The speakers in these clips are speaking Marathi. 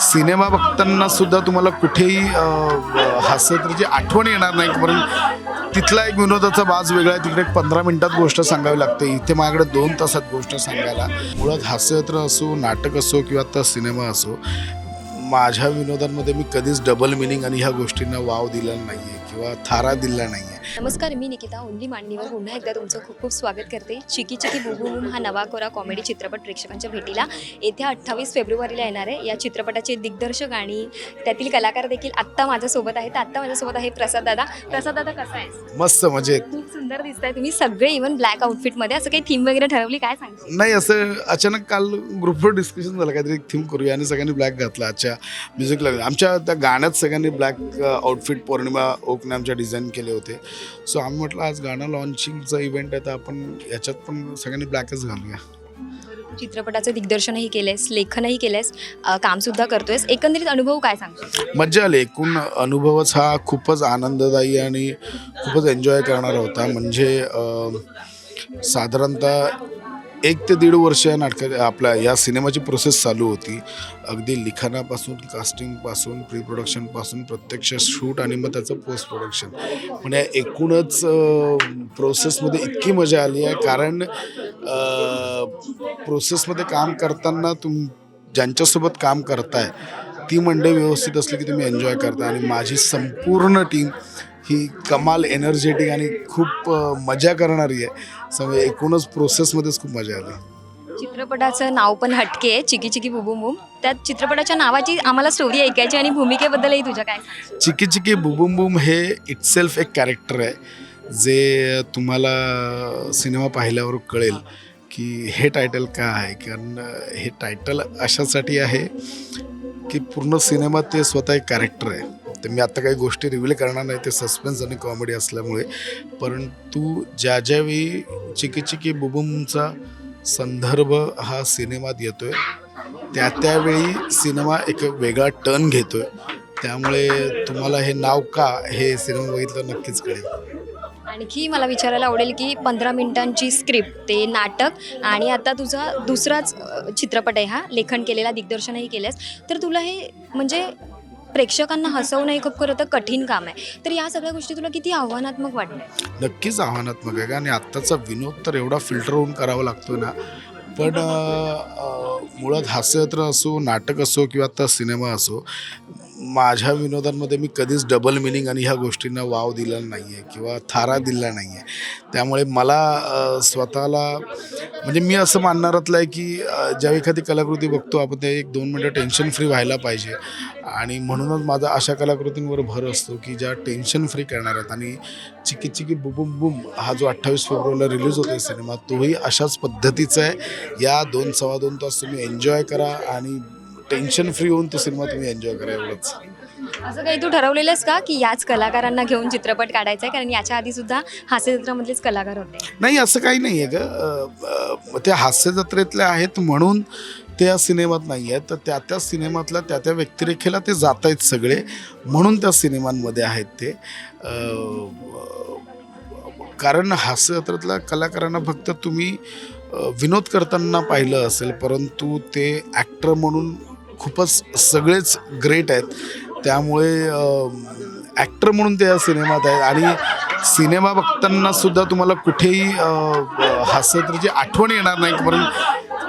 सिनेमा बघताना सुद्धा तुम्हाला कुठेही अ, हास्यत्राची आठवण येणार नाही कारण तिथला एक विनोदाचा बाज वेगळा आहे. तिकडे एक पंधरा मिनिटात गोष्ट सांगावी लागते. इथे माझ्याकडे दोन तासात गोष्ट सांगायला. मुळात हास्यत्र असो नाटक असो किंवा आता सिनेमा असो माझ्या विनोदांमध्ये मी कधीच डबल मिनिंग आणि ह्या गोष्टींना वाव दिलेला नाही आहे किंवा थारा दिलेला नाही आहे नमस्कार मी निकिता ओनली मांडणीवर पुन्हा एकदा तुमचं खूप खूप स्वागत करते. चिकी चिकी बुबू बुम हा नवा कोरा कॉमेडी चित्रपट प्रेक्षकांच्या भेटीला. येत्या अठ्ठावीस फेब्रुवारीला येणार आहे. या चित्रपटाचे दिग्दर्शक आणि त्यातील कलाकार देखील आत्ता माझ्यासोबत आहेत. आत्ता माझ्यासोबत आहे प्रसाद दादा. प्रसाद दादा कसा आहे मस्त मजेत. खूप सुंदर दिसताय तुम्ही. सगळे इव्हन ब्लॅक आउटफिटमध्ये असं काही थीम वगैरे ठरवली काय सांगशील? नाही असं अचानक काल ग्रुपवर डिस्कशन झालं. काहीतरी थीम करूया. आणि सगळ्यांनी ब्लॅक घातला. आजच्या म्युझिकला आमच्या त्या गाण्यात सगळ्यांनी ब्लॅक आउटफिट पौर्णिमा ओकने आमच्या डिझाईन केले होते. सो आम्ही म्हटलं आज गाणं लॉन्चिंगचा इव्हेंट आहे तर आपण याच्यात पण सगळ्यांनी ब्लॅकच घालूया. चित्रपटाचं दिग्दर्शनही केलंयस लेखनही केलंयस अं, कामसुद्धा करतोयस. एकंदरीत अनुभव काय सांगशील? मज्जा आली. एकूण अनुभवच हा खूपच आनंददायी आणि खूपच एन्जॉय करणारा होता. म्हणजे साधारणतः एक ते दीड वर्ष या नाटका आपल्या या सिनेमाची प्रोसेस चालू होती. अगदी लिखाणापासून कास्टिंगपासून प्री प्रोडक्शनपासून प्रत्यक्ष शूट आणि मग त्याचं पोस्ट प्रोडक्शन म्हणजे एकूणच प्रोसेसमध्ये इतकी मजा आली आहे. कारण प्रोसेसमध्ये काम करताना तुम ज्यांच्यासोबत काम करताय ती मंडळी व्यवस्थित असली की तुम्ही एन्जॉय करता. आणि माझी संपूर्ण टीम ही कमाल एनर्जेटिक आणि खूप मजा करणारी आहे. त्यामुळे एकूणच प्रोसेसमध्येच खूप मजा आली. चित्रपटाचं नाव पण हटके आहे चिकी चिकी बुबुम बुम त्या चित्रपटाच्या नावाची आम्हाला स्टोरी ऐकायची आणि भूमिकेबद्दलही तुझ्या काय? चिकी चिकी बुबुम बुम हे इटसेल्फ एक कॅरेक्टर आहे जे तुम्हाला सिनेमा पाहिल्यावर कळेल की हे टायटल का आहे. कारण हे टायटल अशासाठी आहे की पूर्ण सिनेमात ते स्वतः एक कॅरेक्टर आहे. तर मी आता काही गोष्टी रिव्हील करणार नाही ते सस्पेन्स आणि कॉमेडी असल्यामुळे. परंतु ज्या ज्यावेळी चिकी चिकी बुबुमचा संदर्भ हा सिनेमात येतोय त्या त्यावेळी सिनेमा एक वेगळा टर्न घेतोय. त्यामुळे तुम्हाला हे नाव का हे सिनेमा बघितलं नक्कीच कळेल. आणखी मला विचारायला आवडेल की पंधरा मिनिटांची स्क्रिप्ट ते नाटक आणि आता तुझा दुसराच चित्रपट आहे हा लेखन केलेला दिग्दर्शनही केलंस. तर तुला हे म्हणजे प्रेक्षकांना हसवणं हे खूप खरं तर कठीण काम आहे. तर या सगळ्या गोष्टी तुला किती आव्हानात्मक वाटल्या? नक्कीच आव्हानात्मक आहे. आणि आत्ताचा विनोद तर एवढा फिल्टर होऊन करावा लागतो ना. पण अ, अ, मुळात हास्यचित्र असो नाटक असो किंवा आता सिनेमा असो माझ्या विनोदांमध्ये मी कधीच डबल मिनिंग आणि ह्या गोष्टींना वाव दिलेला नाही आहे किंवा थारा दिलेला नाही आहे त्यामुळे मला अ, स्वतःला म्हणजे मी असं मानणारातलं आहे की अ, ज्यावेळी एखादी कलाकृती बघतो आपण ते एक दोन मिनटं टेन्शन फ्री व्हायला पाहिजे. आणि म्हणूनच माझा अशा कलाकृतींवर भर असतो की ज्या टेन्शन फ्री करणार आहेत. आणि चिकी चिकी बुबुम बुम हा जो अठ्ठावीस फेब्रुवारीला रिलीज होतोय सिनेमा तोही अशाच पद्धतीचा आहे. या दोन सव्वा दोन तास तुम्ही एन्जॉय करा आणि टेन्शन फ्री होऊन तो सिनेमा तुम्ही एन्जॉय करा एवढंच. असं काही तू ठरवलेलंस का की याच कलाकारांना घेऊन चित्रपट काढायचा आहे? कारण याच्या आधी सुद्धा हास्यचित्रामधलेच कलाकार होते. नाही असं काही नाही आहे ग ते हास्य जत्रेतले आहेत म्हणून त्या सिनेमात नाही आहेत तर त्या त्या सिनेमातल्या त्या त्या व्यक्तिरेखेला ते जात आहेत सगळे. म्हणून त्या सिनेमांमध्ये आहेत ते. कारण हास्यत्रातल्या कलाकारांना फक्त तुम्ही विनोद करताना पाहिलं असेल परंतु ते ॲक्टर म्हणून खूपच सगळेच ग्रेट आहेत. त्यामुळे ॲक्टर म्हणून ते या सिनेमात आहेत. आणि सिनेमा बघताना सुद्धा तुम्हाला कुठेही हास्यत्राची आठवण येणार नाही कारण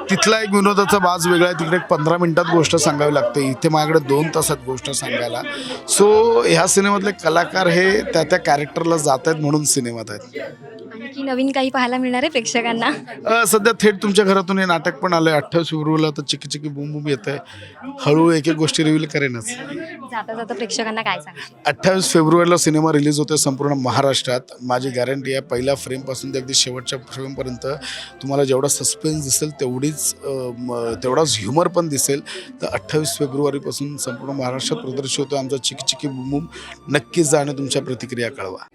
तिथला एक विनोदाचा बाज वेगळा आहे. तिकडे एक पंधरा मिनिटात गोष्ट सांगावी लागते. इथे माझ्याकडे दोन तासात गोष्ट सांगायला. सो ह्या सिनेमातले कलाकार हे त्या त्या कॅरेक्टरला जात आहेत म्हणून सिनेमात आहेत. आणखी नवीन काही पाहायला मिळणार आहे प्रेक्षकांना? अ, सध्या थेट तुमच्या घरातून हे नाटक पण आलंय. अठ्ठावीस फेब्रुवारीला तर चिकी चिकी बुम बुम येत आहे हळूहळू एक एक गोष्टी रिव्हील करेनच. जाता जाता प्रेक्षकांना काय सांगशील अठ्ठावीस फेब्रुवारीला सिनेमा रिलीज होतोय संपूर्ण महाराष्ट्रात. माझी गॅरंटी आहे पहिल्या फ्रेमपासून ते अगदी शेवटच्या फ्रेमपर्यंत तुम्हाला जेवढा सस्पेन्स दिसेल तेवढीच अ, म, तेवढाच ह्युमर पण दिसेल. तर अठ्ठावीस फेब्रुवारीपासून संपूर्ण महाराष्ट्रात प्रदर्शित होतो आमचा चिकी चिकी बुम बुम. नक्कीच जा आणि तुमच्या प्रतिक्रिया कळवा.